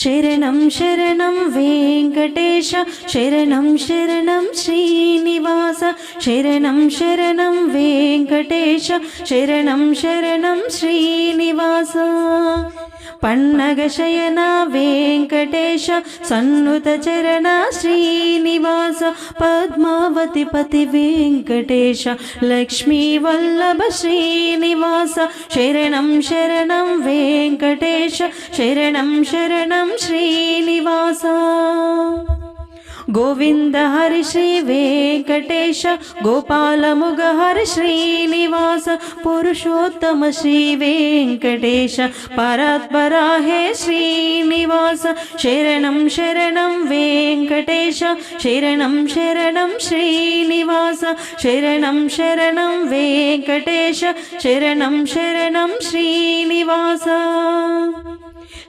శరణం శరణం వెంకటేశ శరణం శరణం శ్రీనివాస శరణం శరణం వెంకటేశ శరణం శరణం శ్రీనివాస పన్నగ శయన వెంకటేశ సన్నుత చరణ శ్రీనివాస పద్మావతి పతి వెంకటేశ లక్ష్మీ వల్లభ శ్రీనివాస శరణం శరణం వెంకటేశ శరణం శరణం శ్రీనివాస. गोविन्द हरि श्री वेङ्कटेश गोपालमुग हरि श्रीनिवास पुरुषोत्तम श्री पुरुषोत्तमश्रीवेङ्कटेश परात्पराहे श्रीनिवास शरणं शरणं वेङ्कटेश शरणं शरणं श्रीनिवास शरणं शरणं वेङ्कटेश शरणं शरणं श्रीनिवास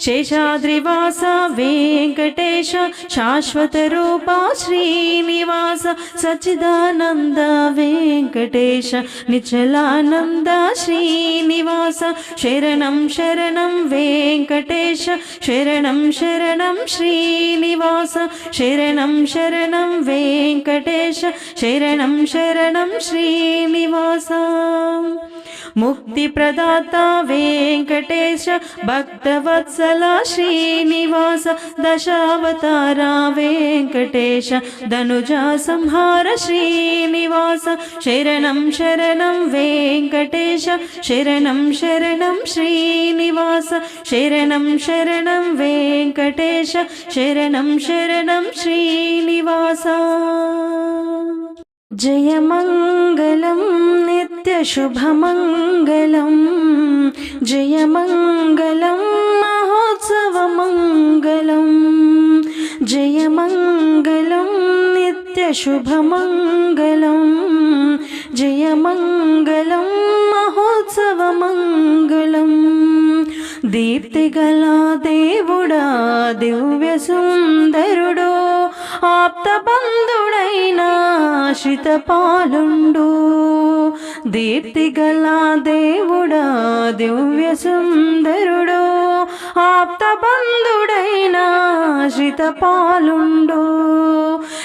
శేషాద్రివాస వెంకటేశ శాశ్వత రూప శ్రీనివాస సచిదానంద వెంకటేశ నిచలానంద శ్రీనివాస శరణం శరణం వెంకటేశ శరణం శరణం శ్రీనివాస శరణం శరణం వెంకటేశ శరణం శరణం శ్రీనివాస. मुक्तिप्रदाता वेङ्कटेश भक्तवत्सला श्रीनिवास दशावतारा वेङ्कटेश धनुजा संहार श्रीनिवास शरणं शरणं वेङ्कटेश शरणं शरणं श्रीनिवास शरणं शरणं वेङ्कटेश शरणं शरणं श्रीनिवास। जयमङ्गलं नित्यशुभमङ्गलं जयमङ्गलं महोत्सवमङ्गलं जयमङ्गलं नित्यशुभमङ्गलं जयमङ्गलं महोत्सवमङ्गलं दीप्तिगला देवुडा दिव्यसुन्दरुडो। ఆప్త బంధుడైన ఆశ్రిత పాలుండు దీప్తిగల దేవుడా దివ్య సుందరుడు. ఆప్త బంధుడైన ఆశ్రిత పాలుండు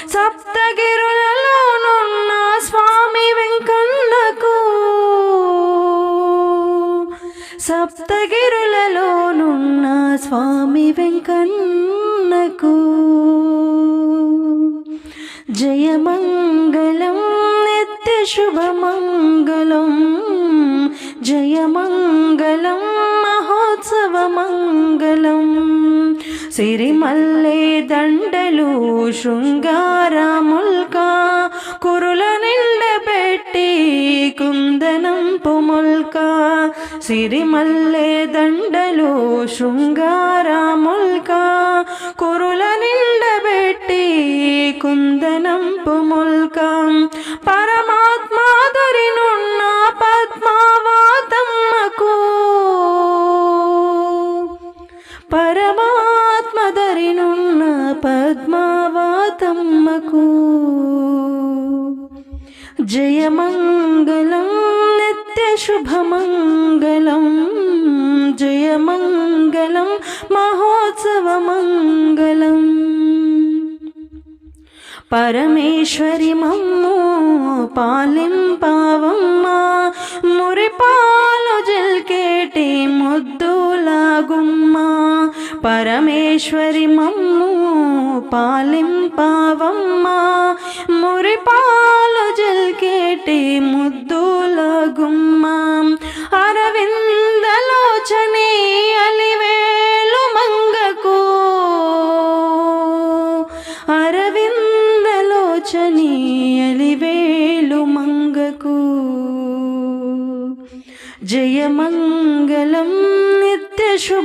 సప్తగిరులలోనున్న స్వామి వెంకన్నకు. సప్తగిరులలోనున్న స్వామి వెంకన్న శుభమంగళం జయమంగళం మహోత్సవమంగళం. సిరిమల్లే దండలు శృంగారముల్కా కురుల నిండబెట్టి కుందనం పుముల్క. సిరిమల్లే దండలు శృంగారముల్క కురుల నిండబెట్టి కుందనం పుముల్క. పరమా పరమాత్మదరినున్న పద్మావాతమ్మకు. జయమంగళం నిత్య శుభమంగళం జయమంగళం మహోత్సవమంగళం. పరమేశ్వరి మమ్ము పాలింపావమ్మా మురిపాలు జల్కేటి ముద్దులాగుమ్మ పరమేశ్వరి మమ్ము పాలింపావమ్మా. మురిపాలు జల్కేటి ముద్దుల గుమ్మా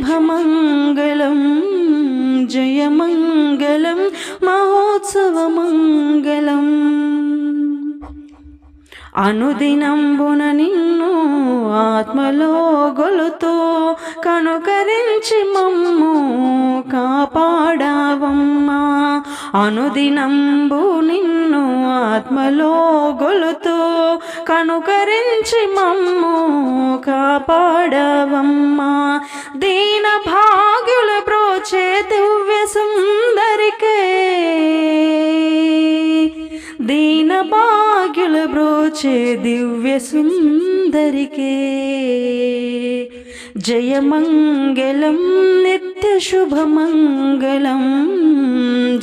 శుభమంగళం జయమంగళం మహోత్సవమంగళం అనుదినంబున నిన్ను ఆత్మలో గొలుతో కనుకరించి మమ్ము కాపాడావమ్మా అనుదినంబు నిన్ను ఆత్మలో గొలుతో కనుకరించి మమ్ము కాపాడవమ్మా. దీన భాగ్యుల ప్రోచే దివ్య సుందరికే. దీన భాగ్యుల బ్రోచే దివ్య సుందరికే. జయమంగళం నిత్య శుభమంగళం.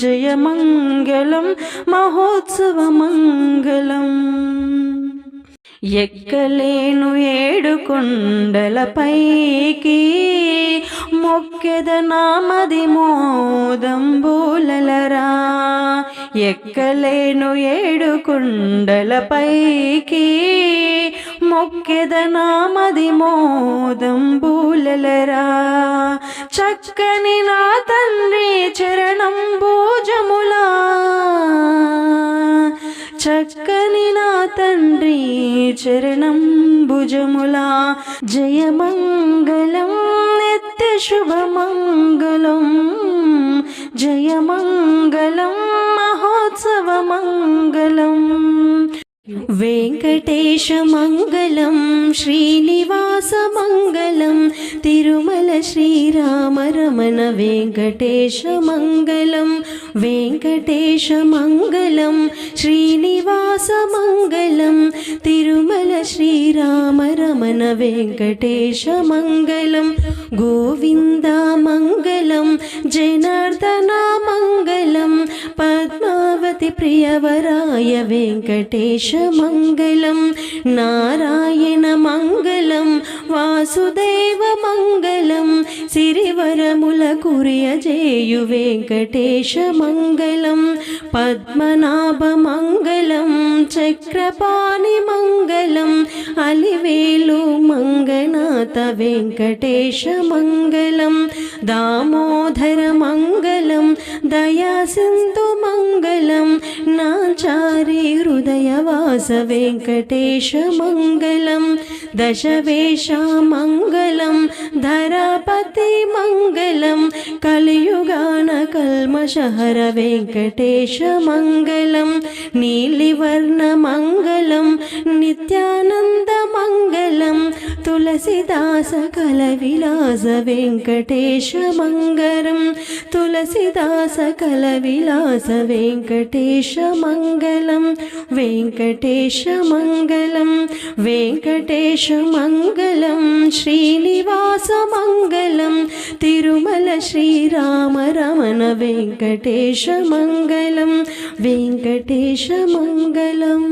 జయమంగళం మహోత్సవమంగళం. ఎక్కలేను ఏడు కొండలపైకి మొక్కెద నామది మోదంబూలలరా. ఎక్కలేను ఏడు కొండలపైకి మొక్కెద నామది మోదంబూలలరా. చక్కని నా తండ్రి చరణం భోజములా తండ్రి చరణం భుజములా. జయమంగళం నిత్య శుభమంగళం జయమంగళం మహోత్సవమంగళం వెంకటేశమంగళం శ్రీనివాసమంగళం తిరుమల శ్రీరామరమణ వెంకటేశమంగళం వెంకటేశమంగళం శ్రీనివాసమంగళం తిరుమల శ్రీరామరమణ వెంకటేశమంగళం గోవిందమంగళం జనార్దనమంగళం పద్మావతి ప్రియవరాయ వెంకటేశమంగళం నారాయణమంగళం వాసుదేవమంగళం సిరివరముల కురియజేయు వెంకటేశమంగళం పద్మనాభమంగళం చక్రపాణి మంగళం అలివేలు మంగనాథ వెంకటేశమంగళం దామోదర మంగళం దయాసింధు మంగళం నాచారి హృదయవాస వెంకటేశమంగళం దశవేషమంగళం ధరాపతి మంగళం. కలియుగాన కల్మషహర వెంకటేశ మంగళం. నీలివర్ణ మంగళం నిత్యానంద మంగళం. తులసిదాస కల విలాస వెంకటేశ మంగళం. తులసిదాస కల విలాస వెంకటేశ మంగళం. వెంకటేశ మంగళం వెంకటేశ మంగళం. శ్రీనివాస శ్రీనివాసమంగళం. తిరుమల శ్రీరామ శ్రీరామరమణ వెంకటేశమంగళం వెంకటేశమంగళం